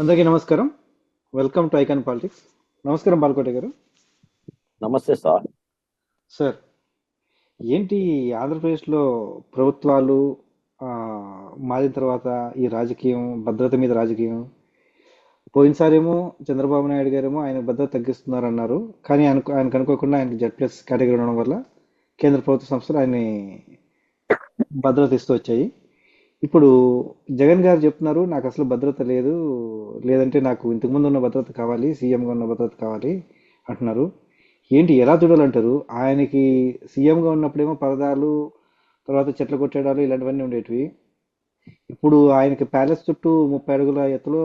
అందరికీ నమస్కారం. Welcome to icon politics నమస్కారం బాలకోట గారు. నమస్తే సార్. సార్ ఏంటి ఆంధ్రప్రదేశ్లో ప్రభుత్వాలు మారిన తర్వాత ఈ రాజకీయం భద్రత మీద రాజకీయం? పోయినసారేమో చంద్రబాబు నాయుడు గారేమో ఆయన భద్రత తగ్గిస్తున్నారు అన్నారు కానీ అనుకో ఆయనకు అనుకోకుండా ఆయనకి జెడ్ ప్లస్ కేటగిరీ ఉండడం వల్ల కేంద్ర ప్రభుత్వ సంస్థలు ఆయన్ని భద్రత ఇస్తూ వచ్చాయి. ఇప్పుడు జగన్ గారు చెప్తున్నారు నాకు అసలు భద్రత లేదు లేదంటే నాకు ఇంతకుముందు ఉన్న భద్రత కావాలి సీఎంగా ఉన్న భద్రత కావాలి అంటున్నారు. ఏంటి ఎలా చూడాలంటారు? ఆయనకి సీఎంగా ఉన్నప్పుడేమో పరదాలు తర్వాత చెట్లు కొట్టేయడాలు ఇలాంటివన్నీ ఉండేటివి. ఇప్పుడు ఆయనకి ప్యాలెస్ చుట్టూ ముప్పై అడుగుల ఎత్తులో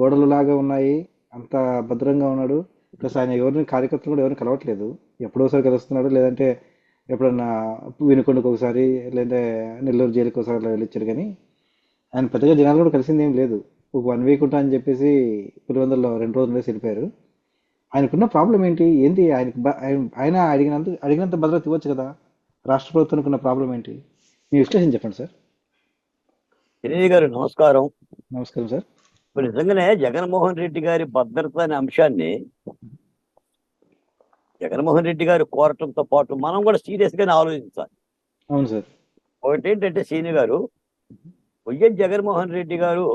గోడలు లాగా ఉన్నాయి అంత భద్రంగా ఉన్నాడు. ప్లస్ ఆయన ఎవరిని కార్యకర్తలు కూడా ఎవరిని కలవట్లేదు. ఎప్పుడోసారి కలుస్తున్నాడు లేదంటే ఎప్పుడన్నా వినుకొండకు ఒకసారి లేదంటే నెల్లూరు జైలుకి ఒకసారి అలా వెళ్ళొచ్చాడు కానీ ఆయన పెద్దగా జనాలు కూడా కలిసింది ఏం లేదు. ఒక వన్ వీక్ ఉంటా అని చెప్పేసి పులివెందుల్లో రెండు రోజులు వేసి వెళ్ళిపోయారు. ఆయనకున్న ప్రాబ్లం ఏంటి? ఏంటి ఆయనకి ఆయన- ఆయన అడిగినంత అడిగినంత భద్రత ఇవ్వచ్చు కదా? రాష్ట్ర ప్రభుత్వానికి ఉన్న ప్రాబ్లం ఏంటి? మీ విశ్లేషణ చెప్పండి సార్. గారు నమస్కారం. నమస్కారం సార్. నిజంగానే జగన్మోహన్ రెడ్డి గారి భద్రత అనే అంశాన్ని జగన్మోహన్ రెడ్డి గారు కోరటంతో పాటు మనం కూడా సీరియస్ గానే ఆలోచించాలి. అవును సార్. ఒకటి ఏంటంటే సీని గారు వైఎస్ జగన్మోహన్ రెడ్డి గారు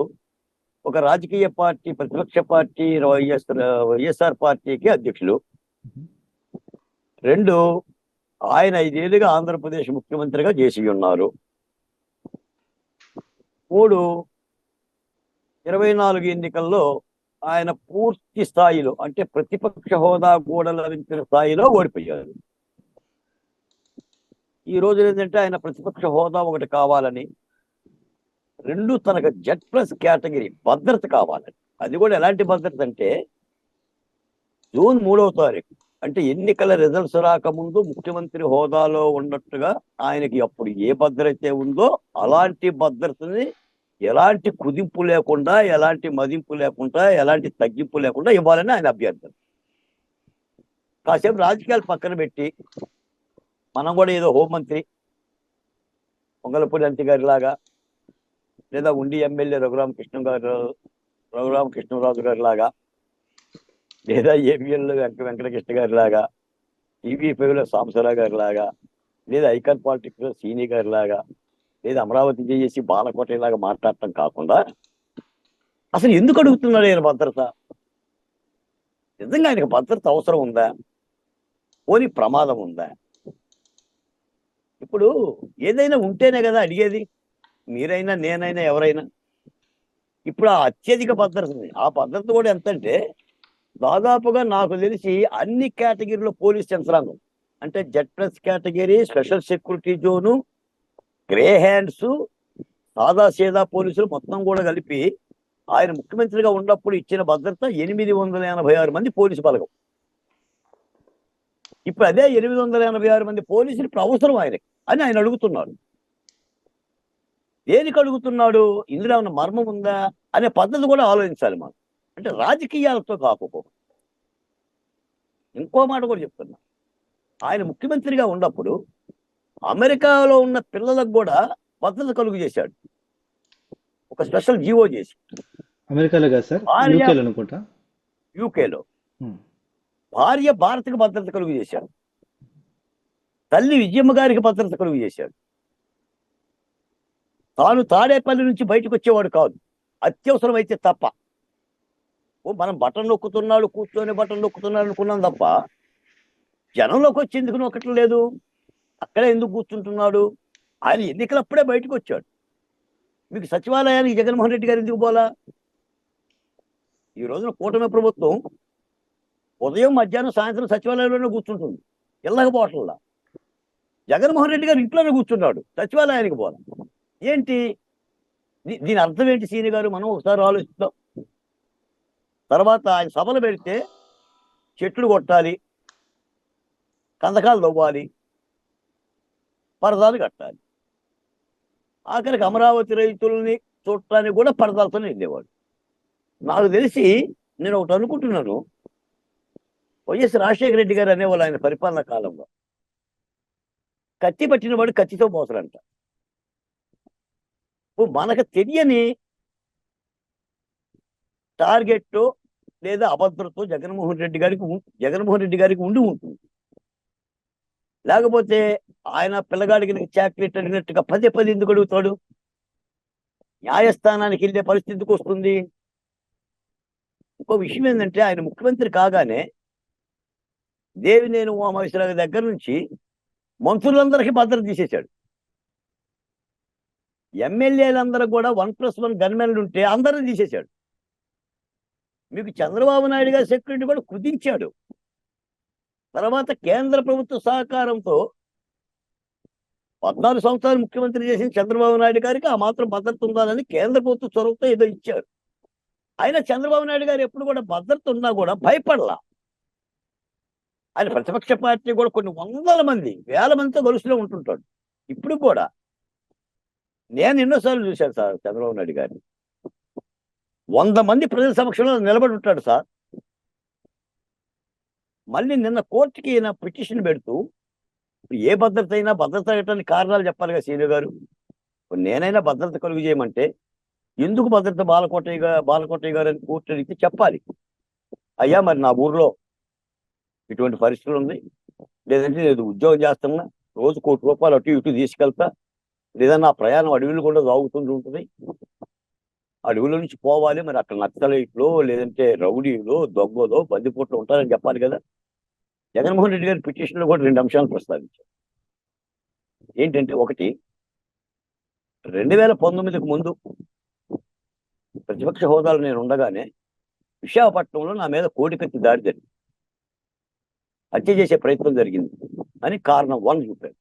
ఒక రాజకీయ పార్టీ ప్రతిపక్ష పార్టీ వైఎస్ వైఎస్ఆర్ పార్టీకి అధ్యక్షులు. రెండు ఆయన ఐదేళ్ళుగా ఆంధ్రప్రదేశ్ ముఖ్యమంత్రిగా చేసి ఉన్నారు. మూడు ఇరవై నాలుగు ఎన్నికల్లో ఆయన పూర్తి స్థాయిలో అంటే ప్రతిపక్ష హోదా కూడా లభించిన స్థాయిలో ఓడిపోయారు. ఈ రోజు ఏంటంటే ఆయన ప్రతిపక్ష హోదా ఒకటి కావాలని రెండు తనకు జెడ్ ప్లస్ కేటగిరీ భద్రత కావాలని. అది కూడా ఎలాంటి భద్రత అంటే జూన్ మూడవ తారీఖు అంటే ఎన్నికల రిజల్ట్స్ రాకముందు ముఖ్యమంత్రి హోదాలో ఉన్నట్టుగా ఆయనకి అప్పుడు ఏ భద్రత అయితే ఉందో అలాంటి భద్రతని ఎలాంటి కుదింపు లేకుండా ఎలాంటి మదింపు లేకుండా ఎలాంటి తగ్గింపు లేకుండా ఇవ్వాలని ఆయన అభ్యర్థన కాసేపు రాజకీయాలు పక్కన పెట్టి మనం కూడా ఏదో హోంమంత్రి పొంగలపూడి అంతి గారి లాగా లేదా ఉండి ఎమ్మెల్యే రఘురామకృష్ణ గారు రఘురామకృష్ణరాజు గారి లాగా లేదా ఏబిఎల్ వెంక వెంకటకృష్ణ గారి లాగా టీవీపీలో సాంబశివరావు గారి లాగా లేదా ఐకాన్ పాలిటిక్స్లో సీని గారి లాగా లేదా అమరావతి చేసి బాలకోట ఇలాగా మాట్లాడటం కాకుండా అసలు ఎందుకు అడుగుతున్నాడు ఆయన భద్రత? నిజంగా ఆయనకు భద్రత అవసరం ఉందా? పోని ప్రమాదం ఉందా? ఇప్పుడు ఏదైనా ఉంటేనే కదా అడిగేది. మీరైనా నేనైనా ఎవరైనా. ఇప్పుడు ఆ అత్యధిక భద్రత ఆ భద్రత కూడా ఎంత అంటే దాదాపుగా నాకు తెలిసి అన్ని కేటగిరీలో పోలీస్ యంత్రాంగం అంటే Z plus category special security zone greyhounds సాదా సీదా పోలీసులు మొత్తం కూడా కలిపి ఆయన ముఖ్యమంత్రిగా ఉన్నప్పుడు ఇచ్చిన భద్రత ఎనిమిది వందల ఎనభై ఆరు మంది పోలీసు బలగం. ఇప్పుడు అదే ఎనిమిది వందల ఎనభై ఆరు మంది పోలీసులు ఇప్పుడు అవసరం ఆయనకి అని ఆయన అడుగుతున్నాడు. దేనికి అడుగుతున్నాడు? ఇందులో ఉన్న మర్మం ఉందా? అనే పద్ధతి కూడా ఆలోచించాలి మనం. అంటే రాజకీయాలతో కాకపోతే ఇంకో మాట కూడా చెప్తున్నా. ఆయన ముఖ్యమంత్రిగా ఉన్నప్పుడు అమెరికాలో ఉన్న పిల్లలకు కూడా భద్రత కలుగు చేశాడు. ఒక స్పెషల్ జీవో చేసి. అమెరికాలో కాదు సార్ అనుకుంటా. యూకేలో. భార్య భారత్కి భద్రత కలుగు చేశాడు. తల్లి విజయమ్మ గారికి భద్రత కలుగు చేశాడు. తాను తాడేపల్లి నుంచి బయటకు వచ్చేవాడు కాదు. అత్యవసరం అయితే తప్ప. ఓ మనం బటన్ నొక్కుతున్నాడు కూర్చొని బటన్ నొక్కుతున్నాడు అనుకున్నాం తప్ప జనంలోకి వచ్చి ఎందుకు నొక్కటం లేదు అక్కడే ఎందుకు కూర్చుంటున్నాడు? ఆయన ఎన్నికలప్పుడే బయటకు వచ్చాడు. మీకు సచివాలయానికి జగన్మోహన్ రెడ్డి గారు ఎందుకు పోలా? ఈ రోజున కూటమి ప్రభుత్వం ఉదయం మధ్యాహ్నం సాయంత్రం సచివాలయంలోనే కూర్చుంటుంది. ఇళ్ళకి జగన్మోహన్ రెడ్డి గారు ఇంట్లోనే కూర్చున్నాడు. సచివాలయానికి పోల. ఏంటి? దీని అర్థం ఏంటి సీని గారు? మనం ఒకసారి ఆలోచిద్దాం. తర్వాత ఆయన సభలు పెడితే చెట్లు కొట్టాలి కందకాలు తవ్వాలి పరదాలు కట్టాలి. ఆఖరికి అమరావతి రైతుల్ని చూడటానికి కూడా పరదాలతోనే వెళ్ళేవాడు. నాకు తెలిసి నేను ఒకటి అనుకుంటున్నాను. వైఎస్ రాజశేఖర రెడ్డి గారు అనేవాళ్ళు ఆయన పరిపాలన కాలంలో. కత్తి పట్టినవాడు కత్తితో మోసరంట ఇప్పుడు మనకు తెలియని టార్గెట్ లేదా అభద్రతో జగన్మోహన్ రెడ్డి గారికి జగన్మోహన్ రెడ్డి గారికి ఉండి ఉంటుంది. లేకపోతే ఆయన పిల్లగాడికి చాక్లెట్ అడిగినట్టుగా పదే పదే ఎందుకు అడుగుతాడు? న్యాయస్థానానికి వెళ్ళే పరిస్థితికి వస్తుంది? ఇంకో విషయం ఏంటంటే ఆయన ముఖ్యమంత్రి కాగానే దేవినేని ఉమామహేశ్వరరావు దగ్గర నుంచి మంత్రులందరికీ భద్రత తీసేశాడు. ఎమ్మెల్యేలందరూ కూడా వన్ ప్లస్ వన్ గన్మెన్లు ఉంటే అందరిని తీసేశాడు. మీకు చంద్రబాబు నాయుడు గారి సెక్యూరిటీ కూడా కుదించాడు. తర్వాత కేంద్ర ప్రభుత్వ సహకారంతో పద్నాలుగు సంవత్సరాలు ముఖ్యమంత్రి చేసిన చంద్రబాబు నాయుడు గారికి ఆ మాత్రం భద్రత ఉండాలని కేంద్ర ప్రభుత్వ చొరవతో ఏదో ఇచ్చారు అయినా చంద్రబాబు నాయుడు గారు ఎప్పుడు కూడా భద్రత ఉన్నా కూడా భయపడలా. ఆయన ప్రతిపక్ష పార్టీ కూడా కొన్ని వందల మంది వేల మందితో గొలుసులో ఉంటుంటాడు. ఇప్పుడు కూడా నేను ఎన్నోసార్లు చూశాను సార్ చంద్రబాబు నాయుడు గారిని. వంద మంది ప్రజల సమక్షంలో నిలబడి ఉంటాడు సార్. మళ్ళీ నిన్న కోర్టుకి ఈయన పిటిషన్ పెడుతూ ఇప్పుడు ఏ భద్రత అయినా భద్రత పెట్టడానికి కారణాలు చెప్పాలి కదా సీనియర్ గారు. నేనైనా భద్రత కలుగు చేయమంటే ఎందుకు భద్రత బాలకోటయ్య గారు బాలకోటయ్య గారు అని కోర్టు అడిగితే చెప్పాలి. అయ్యా మరి నా ఊర్లో ఇటువంటి పరిస్థితులు ఉంది. లేదంటే నేను ఉద్యోగం చేస్తున్నా రోజు కోటి రూపాయలు అటు ఇటు తీసుకెళ్తా లేదా నా ప్రయాణం అడవిలో కూడా సాగుతుంటూ ఉంటుంది. అడవిలో నుంచి పోవాలి మరి అక్కడ నక్సలైట్లో లేదంటే రౌడీలో దొంగలో బందిపోట్లు ఉంటారని చెప్పాలి కదా. జగన్మోహన్ రెడ్డి గారి పిటిషన్లో కూడా రెండు అంశాలు ప్రస్తావించారు. ఏంటంటే ఒకటి రెండు వేల పంతొమ్మిదికి ముందు ప్రతిపక్ష హోదాలో నేను ఉండగానే విశాఖపట్నంలో నా మీద కోడికత్తి దాడి జరిగింది. హత్య చేసే ప్రయత్నం జరిగింది. అని కారణం వన్ చూపారు.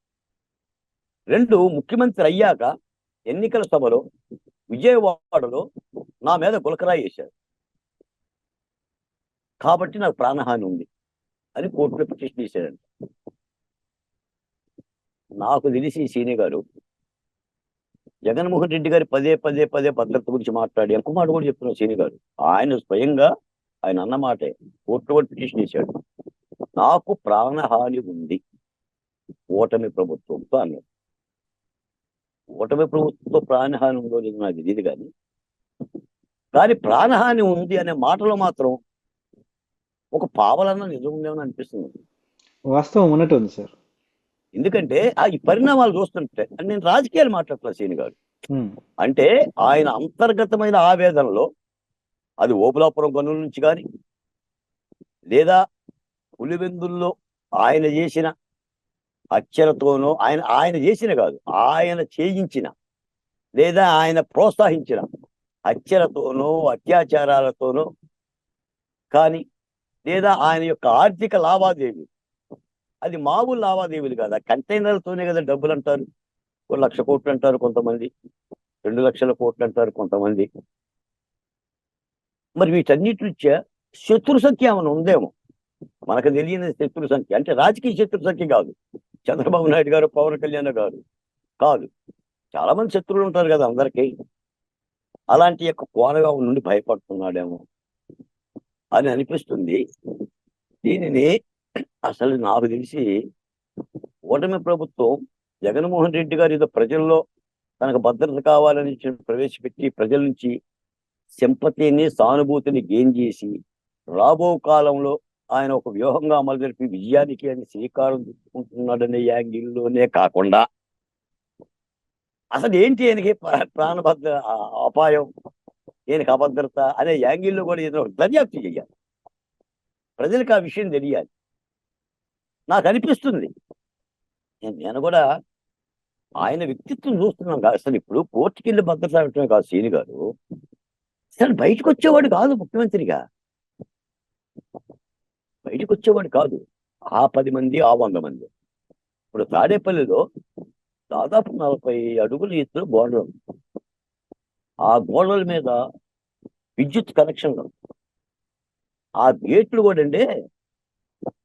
రెండు ముఖ్యమంత్రి అయ్యాక ఎన్నికల సభలో విజయవాడలో నా మీద గులకరాయి వేశారు. కాబట్టి నాకు ప్రాణహాని ఉంది. అని కోర్టులో పిటిషన్ చేశారంట నాకు తెలిసి సీని గారు జగన్మోహన్ రెడ్డి గారి పదే పదే పదే భద్రత గురించి మాట్లాడి ఎక్కువ మాట కూడా చెప్తున్నారు సీని గారు. ఆయన స్వయంగా ఆయన అన్నమాటే కోర్టు కోర్టులో కూడా పిటిషన్ చేశాడు. నాకు ప్రాణహాని ఉంది. ఓటమి ప్రభుత్వంతో అన్నాడు. ఓటమి ప్రభుత్వంతో ప్రాణహాని ఉందో లేదో నాకు తెలియదు కానీ కానీ ప్రాణహాని ఉంది అనే మాటలో మాత్రం ఒక పావలన్న నిజం ఉందేమని అనిపిస్తుంది. వాస్తవం ఉన్నట్టు ఉంది సార్. ఎందుకంటే ఆ ఈ పరిణామాలు చూస్తుంటే నేను రాజకీయాలు మాట్లాడట్లా సీని గారు. అంటే ఆయన అంతర్గతమైన ఆవేదనలో అది ఓబులాపురం గనుల నుంచి కానీ లేదా పులివెందుల్లో ఆయన చేసిన హత్యలతోనో ఆయన ఆయన చేసిన కాదు ఆయన చేయించిన లేదా ఆయన ప్రోత్సహించిన హత్యలతోనో అత్యాచారాలతోనో కానీ లేదా ఆయన యొక్క ఆర్థిక లావాదేవీ అది మామూలు లావాదేవీలు కాదు. ఆ కంటైనర్లతోనే కదా డబ్బులు అంటారు ఓ లక్ష కోట్లు అంటారు కొంతమంది. రెండు లక్షల కోట్లు అంటారు కొంతమంది. మరి వీటన్నిటి రీత్యా శత్రు సంఖ్య ఏమైనా ఉందేమో? మనకు తెలియని శత్రు సంఖ్య. అంటే రాజకీయ శత్రు సంఖ్య కాదు. చంద్రబాబు నాయుడు గారు పవన్ కళ్యాణ్ గారు కాదు. చాలా మంది శత్రువులు ఉంటారు కదా అందరికీ. అలాంటి యొక్క కోనగా నుండి భయపడుతున్నాడేమో. అని అనిపిస్తుంది. దీనిని అసలు నాకు తెలిసి ఓటమి ప్రభుత్వం జగన్మోహన్ రెడ్డి గారు ఏదో ప్రజల్లో తనకు భద్రత కావాలని ప్రవేశపెట్టి ప్రజల నుంచి సింపతిని సానుభూతిని గెయిన్ చేసి రాబో కాలంలో ఆయన ఒక వ్యూహంగా అమలు జరిపి విజయానికి ఆయన శ్రీకారం చుట్టుకుంటున్నాడనే యాంగిల్లోనే కాకుండా అసలు ఏంటి ఆయనకి ప్రా- ప్రాణభద్ర అపాయం? నేను అభద్రత అనే యాంగిల్లో కూడా ఏదో దర్యాప్తు చేయాలి ప్రజలకు ఆ విషయం తెలియాలి. నాకు అనిపిస్తుంది. నేను నేను కూడా ఆయన వ్యక్తిత్వం చూస్తున్నాం కాదు అసలు ఇప్పుడు కోర్టుకి వెళ్ళి భద్రత పెట్టడమే కాదు సీని గారు. అసలు బయటకు వచ్చేవాడు కాదు ముఖ్యమంత్రిగా. బయటకు వచ్చేవాడు కాదు. ఆ పది మంది ఆ వంద మంది. ఇప్పుడు తాడేపల్లిలో దాదాపు నలభై అడుగులు ఎత్తున బోర్డర్ ఆ గోడల మీద విద్యుత్ కనెక్షన్లు ఆ గేట్లు కూడా అండి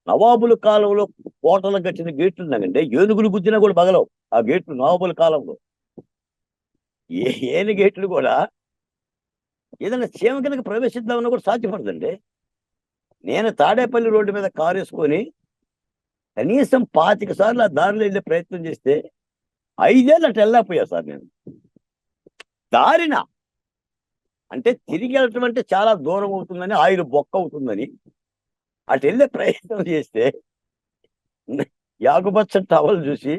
నవాబుల కాలంలో కోటలు కట్టిన గేట్లు ఉన్నాయండి. ఏనుగులు గుద్దినా కూడా బగలవు ఆ గేట్లు నవాబుల కాలంలో. ఏ ఏని గేట్లు కూడా ఏదైనా చీమ కనుక ప్రవేశిద్దామన్నా కూడా సాధ్యపడదండి. నేను తాడేపల్లి రోడ్డు మీద కారు వేసుకొని కనీసం పాతిక సార్లు ఆ దారిలో వెళ్ళే ప్రయత్నం చేస్తే ఐదేళ్ళు అట్లా వెళ్ళకపోయా సార్ నేను. దారిన అంటే తిరిగి వెళ్ళటం అంటే చాలా దూరం అవుతుందని ఆయిల్ బొక్క అవుతుందని అటు వెళ్ళే ప్రయత్నం చేస్తే యాగుపచ్చ టవల్ చూసి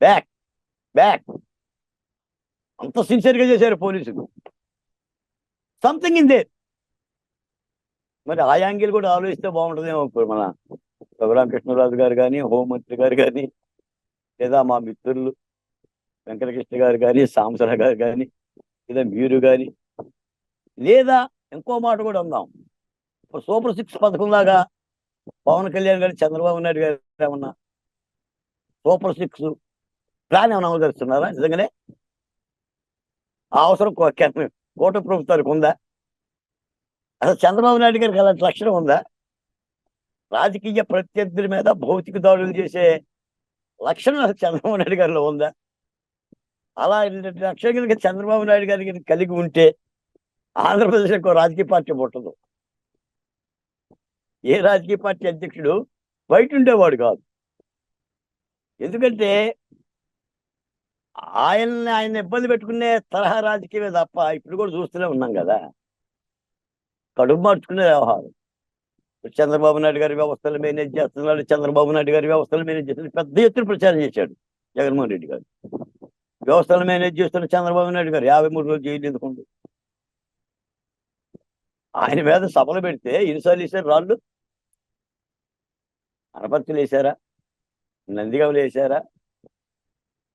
బ్యాక్ బ్యాక్. అంత సిన్సియర్గా చేశారు పోలీసులు. సంథింగ్ ఇన్ దే మరి ఆ యాంగిల్ కూడా ఆలోచిస్తే బాగుంటుందేమో ఇప్పుడు మన రఘురామకృష్ణరాజు గారు కానీ హోంమంత్రి గారు కానీ లేదా మా మిత్రులు వెంకటకృష్ణ గారు కానీ సాంసర గారు కానీ లేదా మీరు కానీ లేదా ఇంకో మాట కూడా ఉందాం. ఇప్పుడు సూపర్ సిక్స్ పథకం లాగా పవన్ కళ్యాణ్ గారు చంద్రబాబు నాయుడు గారు ఏమన్నా సూపర్ సిక్స్ ప్లాన్ ఏమైనా అమలు నిజంగానే? ఆ అవసరం కో- ప్రభుత్వానికి ఉందా? అసలు చంద్రబాబు నాయుడు గారికి అలాంటి లక్షణం ఉందా? రాజకీయ ప్రత్యర్థుల మీద భౌతిక దాడులు చేసే లక్షణం అసలు చంద్రబాబు నాయుడు గారిలో ఉందా? అలా ఇలాంటి కనుక చంద్రబాబు నాయుడు గారికి కలిగి ఉంటే ఆంధ్రప్రదేశ్ ఒక రాజకీయ పార్టీ పుట్టదు. ఏ రాజకీయ పార్టీ అధ్యక్షుడు బయట ఉండేవాడు కాదు. ఎందుకంటే ఆయన్ని ఆయన ఇబ్బంది పెట్టుకునే తరహా రాజకీయమే తప్ప ఇప్పుడు కూడా చూస్తూనే ఉన్నాం కదా. కడుపు మార్చుకునే వ్యవహారం. చంద్రబాబు నాయుడు గారి వ్యవస్థలు మేనేజ్ చేస్తున్నాడు చంద్రబాబు నాయుడు గారి వ్యవస్థలు మేనేజ్ చేస్తున్నాడు పెద్ద ఎత్తున ప్రచారం చేశాడు జగన్మోహన్ రెడ్డి గారు. వ్యవస్థలు మేనేజ్ చేస్తున్న చంద్రబాబు నాయుడు గారు యాభై మూడు రోజులు జైలు ఎందుకుండు? ఆయన మీద సభలు పెడితే ఎన్నిసార్లు వేసారు రాళ్ళు. అనపర్తులు వేసారా నందిగవలు వేసారా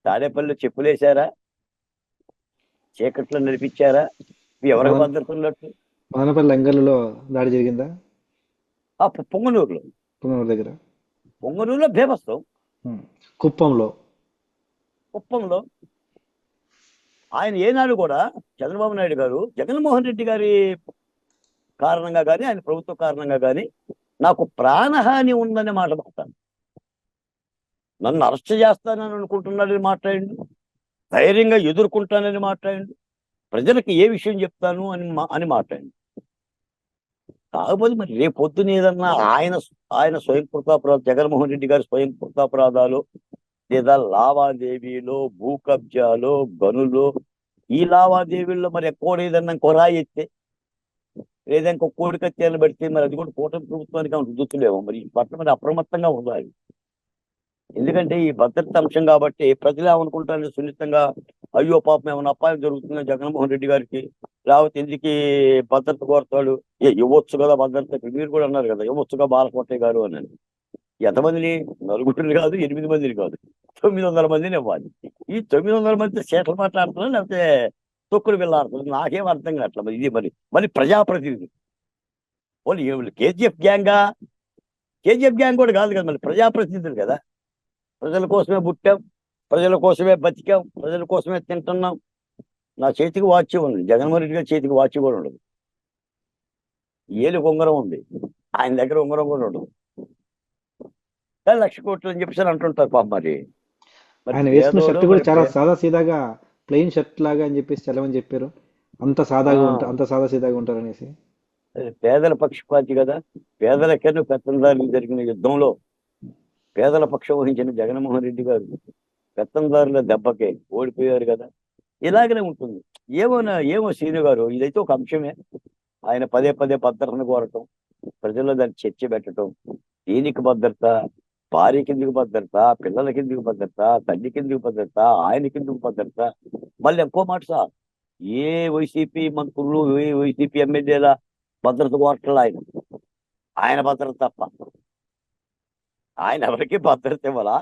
తాడేపల్లి చెప్పులు వేసారా చీకట్లో నడిపించారా? ఎవరికి అవును. భద్రత ఉన్నట్టు. మదనపల్లి లంగర్లలో దాడి జరిగిందా? పొంగనూరులో. పుంగనూరు దగ్గర. పొంగనూరులో ఉమ్. కుప్పంలో. కుప్పంలో. ఆయన ఏనాడు కూడా చంద్రబాబు నాయుడు గారు జగన్మోహన్ రెడ్డి గారి కారణంగా కానీ ఆయన ప్రభుత్వ కారణంగా కానీ నాకు ప్రాణహాని ఉందనే మాట మాట్లాడు నన్ను అరెస్ట్ చేస్తానని అనుకుంటున్నాడని మాట్లాడండి. ధైర్యంగా ఎదుర్కొంటానని మాట్లాడండి. ప్రజలకు ఏ విషయం చెప్తాను అని మా- అని మాట్లాడండి. కాకపోతే మరి రేపొద్దున ఏదన్నా ఆయన ఆయన స్వయం కృతాపరాధ జగన్మోహన్ రెడ్డి గారి స్వయం కృతాపరాధాలు లేదా లావాదేవీలో భూ కబ్జాలో గనులు ఈ లావాదేవీల్లో మరి ఎక్కువ ఏదన్నా కొరాయి ఎత్తే లేదా ఇంకో కోడిక కత్యాలు పెడితే మరి అది కూడా కూటమి ప్రభుత్వానికి ఆమె మరి ఈ పట్ల మరి అప్రమత్తంగా ఉండాలి. ఎందుకంటే ఈ భద్రత అంశం కాబట్టి ప్రజలు ఏమనుకుంటారు సున్నితంగా అయ్యో పాపం ఏమైనా అపాయం జరుగుతుందో జగన్మోహన్ రెడ్డి గారికి? లేకపోతే ఎందుకు భద్రత కోరతాడు? ఇవ్వచ్చు కదా భద్రత మీరు కూడా అన్నారు కదా ఇవ్వచ్చుగా బాలకోటయ్య గారు అని. ఎంతమందిని? నలుగురిని కాదు ఎనిమిది మందిని కాదు. తొమ్మిది వందల మందిని ఇవ్వాలి. ఈ తొమ్మిది వందల మంది చేతలు మాట్లాడుతున్నారు లేకపోతే తొక్కుడు వెళ్ళాడుతున్నారు నాకేం అర్థం కావట్లే. మరి ఇది మరి మరి ప్రజాప్రతినిధి. వాళ్ళు కేజీఎఫ్ గ్యాంగా? కేజీఎఫ్ గ్యాంగ్ కూడా కాదు కదా మరి ప్రజాప్రతినిధులు కదా. ప్రజల కోసమే పుట్టాం ప్రజల కోసమే బతికాం ప్రజల కోసమే తింటున్నాం. నా చేతికి వాచ్ ఉంది జగన్మోహన్ రెడ్డి గారి చేతికి వాచ్ కూడా ఉండదు. ఏలు ఉంగరం ఉంది ఆయన దగ్గర ఉంగరం కూడా ఉండదు. లక్ష కోట్లు అని చెప్పేసి అంటుంటారు పాప మరి. ఆయన వేసుకున్న షర్ట్ కూడా చాలా సాదా సీదాగా ప్లెయిన్ షర్ట్ లాగా అని చెప్పేసి చలవని చెప్పారు. అంత సాదాగా ఆ. ఉంటా అంత సాదా సీదాగా ఉంటారు అనేసి. పేదల పక్షపాతి కదా. పేదలకెన్ను పెత్తందారులకు జరిగిన యుద్ధంలో పేదల పక్షం వహించిన జగన్మోహన్ రెడ్డి గారు పెత్తందారుల దెబ్బకే ఓడిపోయారు కదా. ఇలాగనే ఉంటుంది. ఏమోనా ఏమో శ్రీను గారు ఇదైతే ఒక అంశమే. ఆయన పదే పదే భద్రతను కోరటం ప్రజల్లో దాన్ని చర్చ పెట్టడం దీనికి భద్రత భార్య కిందికి భద్రత పిల్లల కిందికి భద్రత తల్లి కిందికి భద్రత ఆయన కిందికి భద్రత మళ్ళీ ఇంకో మాట సార్ ఏ వైసీపీ మంత్రులు ఏ వైసీపీ ఎమ్మెల్యేల భద్రత కోరట్లేదు ఆయన. ఆయన భద్రత తప్ప. ఆయన ఎవరికి భద్రత ఇవ్వాలా?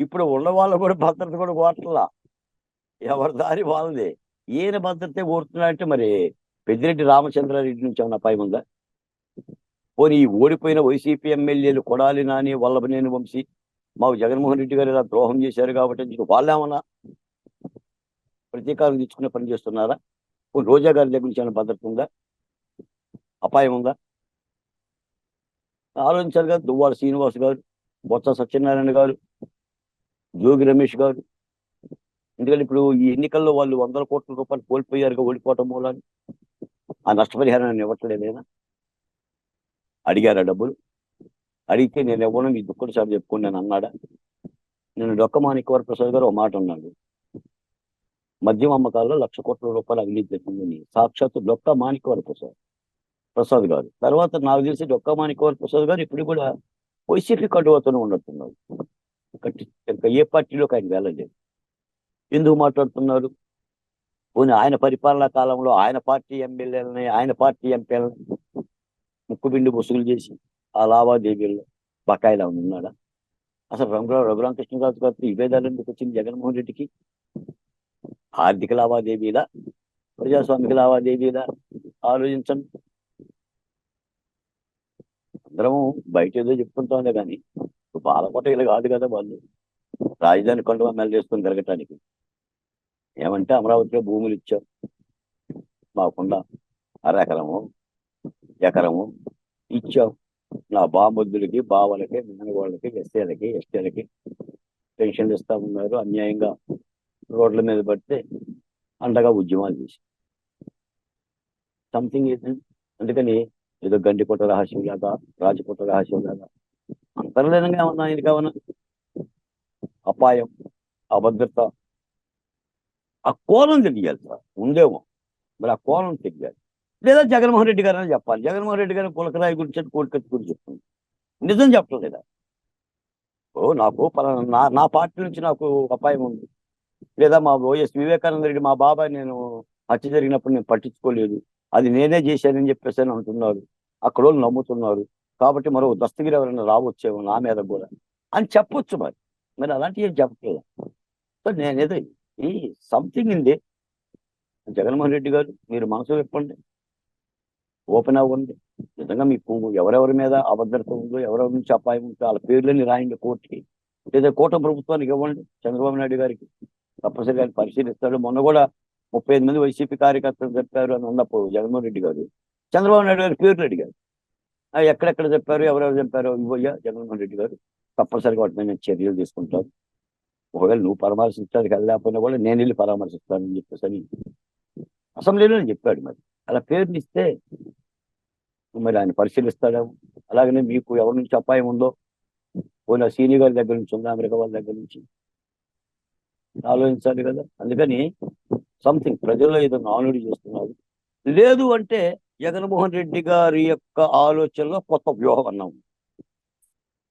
ఇప్పుడు ఉన్న వాళ్ళు కూడా భద్రత కూడా కోరట్లా. ఎవరి దారి వాళ్ళది. ఈయన భద్రత కోరుతున్నాడంటే మరి పెద్దిరెడ్డి రామచంద్రారెడ్డి నుంచి ఏమన్నా పై ఉందా? పోనీ ఈ ఓడిపోయిన వైసీపీ ఎమ్మెల్యేలు కొడాలి నాని వల్లభనేని వంశీ మాకు జగన్మోహన్ రెడ్డి గారు ఇలా ద్రోహం చేశారు కాబట్టి వాళ్ళేమన్నా ప్రతీకారం తీసుకునే పని చేస్తున్నారా? రోజా గారి దగ్గర నుంచి ఏమైనా భద్రత ఉందా? అపాయం ఉందా? ఆలోచించారు కదా దువ్వాల శ్రీనివాస్ గారు బొత్స సత్యనారాయణ గారు జోగి రమేష్ గారు. ఎందుకంటే ఇప్పుడు ఈ ఎన్నికల్లో వాళ్ళు వందల కోట్ల రూపాయలు కోల్పోయారుగా ఓడిపోవటం మూలాన్ని. ఆ నష్టపరిహారాన్ని ఇవ్వట్లేదేనా అడిగారా డబ్బులు? అడిగితే నేను ఇవ్వను మీ దుఃఖం సార్ చెప్పుకుని నేను అన్నాడా? నేను డొక్క ప్రసాద్ గారు ఒక మాట అన్నాడు. మద్యం అమ్మకాల్లో లక్ష కోట్ల రూపాయలు అవినీతి జరిగిందని సాక్షాత్ డొక్క మాణికవర ప్రసాద్ ప్రసాద్ గారు. తర్వాత నాకు తెలిసి డొక్క మాణికవర ప్రసాద్ గారు ఇప్పుడు కూడా వైసీపీ కడువతోనే ఉన్నట్టున్నారు. ఇంకా ఏ పార్టీలోకి ఆయన వెళ్ళలేదు. ఎందుకు మాట్లాడుతున్నారు? పోనీ ఆయన పరిపాలనా కాలంలో ఆయన పార్టీ ఎమ్మెల్యేలని ఆయన పార్టీ ఎంపీలని ముక్కుపిండి వసూలు చేసి ఆ లావాదేవీల్లో బకాయిలా ఉన్నాడా? అసలు రఘురావు రఘురామకృష్ణరాజు గారు ఈ భేదాలు ఎందుకు వచ్చింది? జగన్మోహన్ రెడ్డికి? ఆర్థిక లావాదేవీలా? ప్రజాస్వామిక లావాదేవీలా? ఆలోచించండి. అందరము బయట ఏదో చెప్పుకుంటాంలే కానీ బాలకోట ఇలా కాదు కదా వాళ్ళు. రాజధాని కొండ మెల్ల చేసుకొని తిరగటానికి ఏమంటే అమరావతిలో భూములు ఇచ్చాం మాకుండా అరెకరము. ఎకరము ఇచ్చాం నా బామొద్దులకి బావలకి మేనగోళ్ళకి ఎస్సీలకి ఎస్టీలకి పెన్షన్లు ఇస్తా ఉన్నారు. అన్యాయంగా రోడ్ల మీద పడితే అండగా ఉద్యమాలు చేసి సంథింగ్ ఏంటండి అందుకని ఏదో గండికోట రహస్యం లాగా రాజకోట రహస్యం లాగా అంతర్లీనంగా ఏమన్నా ఆయన కావున అపాయం అభద్రత. ఆ కోణం తెలియాలి సార్. ఉందేమో. మరి ఆ కోణం తెలియాలి. లేదా జగన్మోహన్ రెడ్డి గారు అని చెప్పాలి. జగన్మోహన్ రెడ్డి గారు కులకరాయి గురించి కోడికత్తి గురించి చెప్తుంది. నిజం చెప్పడం లేదా? ఓ నాకు పలానా నా నా పార్టీ నుంచి నాకు అపాయం ఉంది. లేదా మా వైఎస్ వివేకానంద రెడ్డి మా బాబాయ్ నేను హత్య జరిగినప్పుడు నేను పట్టించుకోలేదు. అది నేనే చేశానని చెప్పేసి అని అంటున్నారు. అక్కడ వాళ్ళు నమ్ముతున్నారు. కాబట్టి మరో దస్తగిరి ఎవరైనా రావచ్చేమో నా మీద కూడా అని చెప్పొచ్చు మరి. మరి అలాంటివి ఏం చెప్పట్లేదు? సో నేనేదో ఈ సంథింగ్ ఇంది జగన్మోహన్ రెడ్డి గారు మీరు మనసు చెప్పండి. ఓపెన్ అవ్వండి. నిజంగా మీకు ఎవరెవరి మీద అభద్రత ఉందో ఎవరెవరి నుంచి అపాయం ఉందో వాళ్ళ పేర్లని రాయండి కోర్టుకి. లేదా కోట ప్రభుత్వానికి ఇవ్వండి చంద్రబాబు నాయుడు గారికి. తప్పనిసరిగా ఆయన పరిశీలిస్తాడు. మొన్న కూడా ముప్పై ఐదు మంది వైసీపీ కార్యకర్తలు చెప్పారు అని ఉన్నప్పుడు జగన్మోహన్ రెడ్డి గారు. చంద్రబాబు నాయుడు గారి పేర్లు అడిగారు. ఆ, ఎక్కడెక్కడ చెప్పారు ఎవరెవరు చెప్పారు ఇవ్వయ్యా జగన్మోహన్ రెడ్డి గారు. తప్పనిసరిగా వాటి మీద చర్యలు తీసుకుంటాను ఒకవేళ నువ్వు పరామర్శించడానికి వెళ్ళలేకపోయినా కూడా నేను వెళ్ళి పరామర్శిస్తానని చెప్పేసి అని అసెంబ్లీలో చెప్పాడు మరి. అలా పేరుని ఇస్తే మరి ఆయన పరిశీలిస్తాడు. అలాగనే మీకు ఎవరి నుంచి అపాయం ఉందో పోయిన సీనియర్ గారి దగ్గర నుంచి ఉందా అమెరికా వాళ్ళ దగ్గర నుంచి? ఆలోచించాలి కదా. అందుకని సంథింగ్ ప్రజల్లో ఏదో నానుడి చేస్తున్నారు. లేదు అంటే జగన్మోహన్ రెడ్డి గారి యొక్క ఆలోచనలో కొత్త వ్యూహం అన్నాం.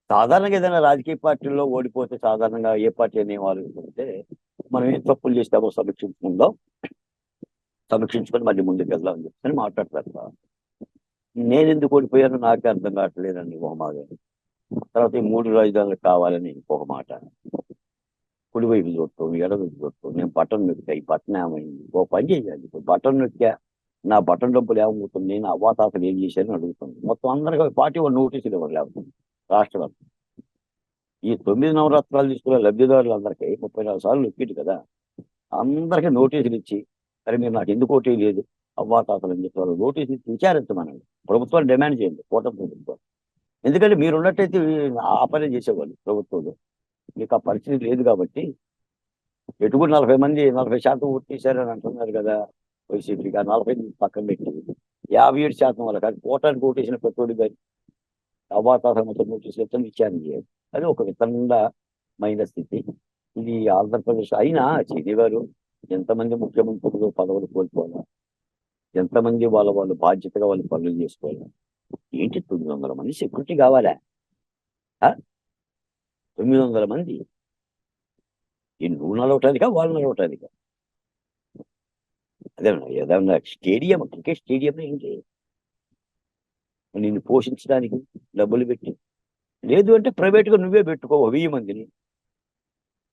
సాధారణంగా ఏదైనా రాజకీయ పార్టీల్లో ఓడిపోతే సాధారణంగా ఏ పార్టీ అనే ఆలోచిస్తే మనం ఏం తప్పులు చేస్తామో సమీక్షించుకుందాం. సమీక్షించుకొని మళ్ళీ ముందుకు వెళ్దాం చెప్పని మాట్లాడతారు నేను ఎందుకు ఓడిపోయానో నాకే అర్థం కావట్లేదండి ఒక తర్వాత ఈ మూడు రాజధానులు కావాలని ఇంకొక మాట. కుడివైపు చూడటం ఎడవైపు చూడటం నేను బటన్ నొక్కా ఈ బటన్ ఏమైంది? ఓ పని చేయాలి ఇప్పుడు బటన్ నొక్కా నా బటన్ డబ్బులు ఏమవుతుంది నేను అవ్వాతాతలు ఏం చేశారని అడుగుతుంది. మొత్తం అందరికీ పార్టీ ఒక నోటీసులు ఇవ్వరు లేకపోతే రాష్ట్రం ఈ తొమ్మిది నవరాత్రాలు తీసుకునే లబ్ధిదారులందరికీ ముప్పై నాలుగు సార్లు నొక్కిడు కదా. అందరికీ నోటీసులు ఇచ్చి సరే మీరు నాకు ఎందుకు ఓటీ లేదు అవ్వాతాతలు అని చెప్పి వాళ్ళు నోటీసులు ఇచ్చి విచారించమనండి. ప్రభుత్వాలు డిమాండ్ చేయండి. కూటమి ప్రభుత్వం ఎందుకంటే మీరు ఉన్నట్టయితే ఆ పని చేసేవాళ్ళు ప్రభుత్వంలో. మీకు ఆ పరిస్థితి లేదు కాబట్టి ఎటుకు నలభై మంది నలభై శాతం ఓటేశారని అంటున్నారు కదా వైసీపీకి ఆ నలభై పక్కన పెట్టి యాభై ఏడు శాతం వాళ్ళు కానీ కోటానికి ఓటేసిన పెట్టుబడి కానీ అవాతాత మొత్తం నోటీసులు ఇస్తే విచారణ చేయాలి? అది ఒక వితండమైన స్థితి. ఇది ఆంధ్రప్రదేశ్ అయినా చీని గారు ఎంతమంది ముఖ్యమంత్రులు పదవులు కోల్పోవాలా ఎంతమంది వాళ్ళ వాళ్ళు బాధ్యతగా వాళ్ళు పనులు చేసుకోవాలా? ఏంటి తొమ్మిది వందల మంది సెక్యూరిటీ కావాలా? ఆ? తొమ్మిది వందల మంది. ఈ నువ్వు నలవటానికా వాళ్ళు నలవటానికా? అదే ఏదన్నా స్టేడియం క్రికెట్ స్టేడియం ఏంటి? నిన్ను పోషించడానికి డబ్బులు పెట్టి. లేదు అంటే ప్రైవేట్గా నువ్వే పెట్టుకో వెయ్యి మందిని?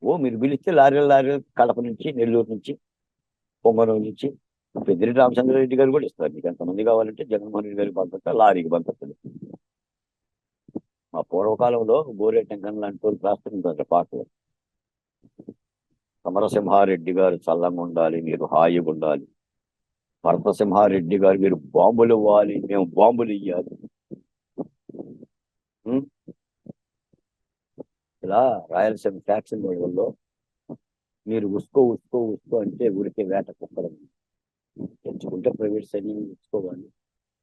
ఓ మీరు పిలిస్తే లారీలు లారీలు కడప నుంచి నెల్లూరు నుంచి పొంగనూరు నుంచి. పెద్దిరెడ్డి రామచంద్రారెడ్డి గారు కూడా ఇస్తారు. మీకు ఎంతమంది కావాలంటే జగన్మోహన్ రెడ్డి గారికి పంపిస్తా లారీకి పంపిస్తుంది మా పూర్వకాలంలో గోరేటంకన్ లాంటి వాళ్ళు ప్రాస్తున్నారు పాటలు. సమరసింహారెడ్డి గారు చల్లంగా ఉండాలి మీరు హాయిగా ఉండాలి. భరతసింహారెడ్డి గారు మీరు బాంబులు ఇవ్వాలి మేము బాంబులు ఇవ్వాలి ఇలా రాయలసీమ ఫ్యాక్షన్ వాళ్ళలో మీరు ఉసుకో ఉసుకో ఉసుకో అంటే ఊరికే వేట కుక్కడం తెచ్చుకుంటే ప్రైవేట్ సైన్యం తెచ్చుకోవాలి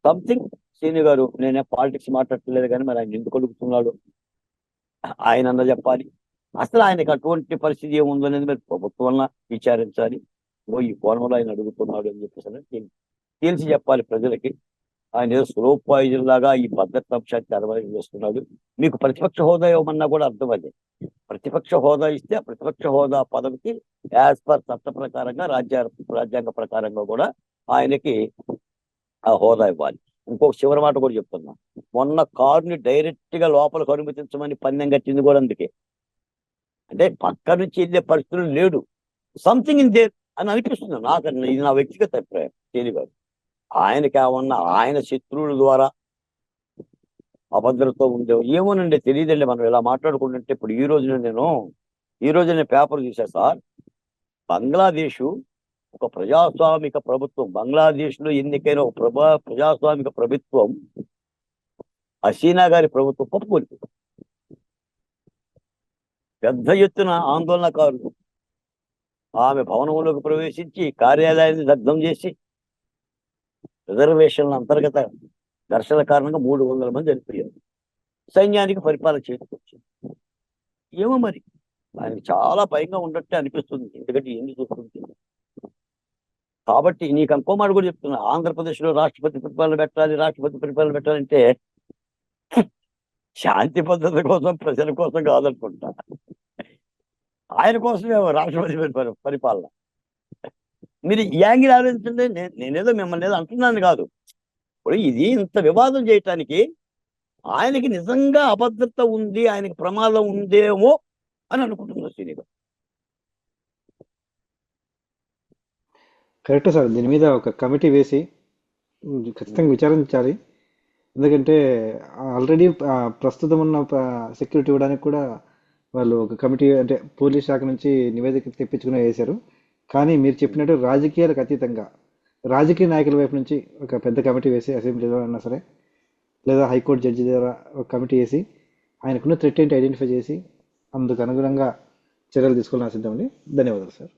సంథింగ్ సీని గారు నేనే పాలిటిక్స్ మాట్లాడట్లేదు కానీ మరి ఆయన ఎందుకు అడుగుతున్నాడు ఆయన అన్న చెప్పాలి. అసలు ఆయనకు అటువంటి పరిస్థితి ఏముందో అనేది మీరు ప్రభుత్వం విచారించాలి. ఓ ఈ కోణంలో ఆయన అడుగుతున్నాడు అని చెప్పేసి తెలిసి చెప్పాలి ప్రజలకి. ఆయన ఏదో స్లో పాయిజన్ లాగా ఈ భద్రతా అంశాన్ని తెరవని చేస్తున్నాడు. మీకు ప్రతిపక్ష హోదా ఇవ్వమన్నా కూడా అర్థం అదే ప్రతిపక్ష హోదా ఇస్తే ఆ ప్రతిపక్ష హోదా పదవికి యాజ్ పర్ చట్ట ప్రకారంగా రాజ్య రాజ్యాంగ ప్రకారంగా కూడా ఆయనకి ఆ హోదా ఇవ్వాలి. ఇంకొక చివరి మాట కూడా చెప్తున్నా. మొన్న కారుని డైరెక్ట్గా లోపలికి అనుమతించమని పందెం కట్టింది కూడా అందుకే. అంటే పక్క నుంచి వెళ్ళే పరిస్థితులు లేడు. సంథింగ్ ఇన్ దేర్ అని అనిపిస్తుంది. నాకు ఇది నా వ్యక్తిగత అభిప్రాయం. తెలియదు. ఆయనకి ఏమన్నా ఆయన శత్రువుల ద్వారా అభద్రత ఉండే ఏమోనండి తెలియదండి మనం ఇలా మాట్లాడుకుంటుంటే. ఇప్పుడు ఈ రోజున నేను ఈ రోజు నేను పేపర్ చూసా సార్. బంగ్లాదేశ్ ఒక ప్రజాస్వామిక ప్రభుత్వం బంగ్లాదేశ్లో ఎన్నికైన ఒక ప్రభా ప్రజాస్వామిక ప్రభుత్వం హసీనా గారి ప్రభుత్వం ఒప్పుకోలేదు పెద్ద ఎత్తున ఆందోళనకారులు. ఆమె భవనంలోకి ప్రవేశించి కార్యాలయాన్ని దగ్ధం చేసి రిజర్వేషన్ల అంతర్గత ఘర్షణ కారణంగా మూడు వందల మంది చనిపోయారు. సైన్యానికి పరిపాలన చేతికొచ్చింది. ఏమో మరి? ఆయనకి చాలా భయంగా ఉన్నట్టే అనిపిస్తుంది. ఎందుకంటే ఎన్ని చూస్తుంది కాబట్టి నీకు ఇంకో మాట కూడా చెప్తున్నా. ఆంధ్రప్రదేశ్లో రాష్ట్రపతి పరిపాలన పెట్టాలి రాష్ట్రపతి పరిపాలన పెట్టాలంటే శాంతి పద్ధతి కోసం ప్రజల కోసం కాదనుకుంటా. ఆయన కోసమే రాష్ట్రపతి పరిపాలన పరిపాలన. మీరు యాంగిల్ ఆలోచించండి. నేనేదో మిమ్మల్ని ఏదో అంటున్నాను కాదు. ఇప్పుడు ఇది ఇంత వివాదం చేయటానికి ఆయనకి నిజంగా అభద్రత ఉంది ఆయనకి ప్రమాదం ఉందేమో అని అనుకుంటున్నారు శ్రీనివాస్. కరెక్ట్ సార్ దీని మీద ఒక కమిటీ వేసి ఖచ్చితంగా విచారించాలి. ఎందుకంటే ఆల్రెడీ ప్రస్తుతం ఉన్న సెక్యూరిటీ ఇవ్వడానికి కూడా వాళ్ళు ఒక కమిటీ అంటే పోలీస్ శాఖ నుంచి నివేదిక తెప్పించుకుని వేశారు. కానీ మీరు చెప్పినట్టు రాజకీయాలకు అతీతంగా రాజకీయ నాయకుల వైపు నుంచి ఒక పెద్ద కమిటీ వేసి అసెంబ్లీలో అన్నా సరే లేదా హైకోర్టు జడ్జి ద్వారా ఒక కమిటీ వేసి ఆయనకున్న థ్రెట్ ఏంటి ఐడెంటిఫై చేసి అందుకు అనుగుణంగా చర్యలు తీసుకోవాలని ఆశిద్దామండి. ధన్యవాదాలు సార్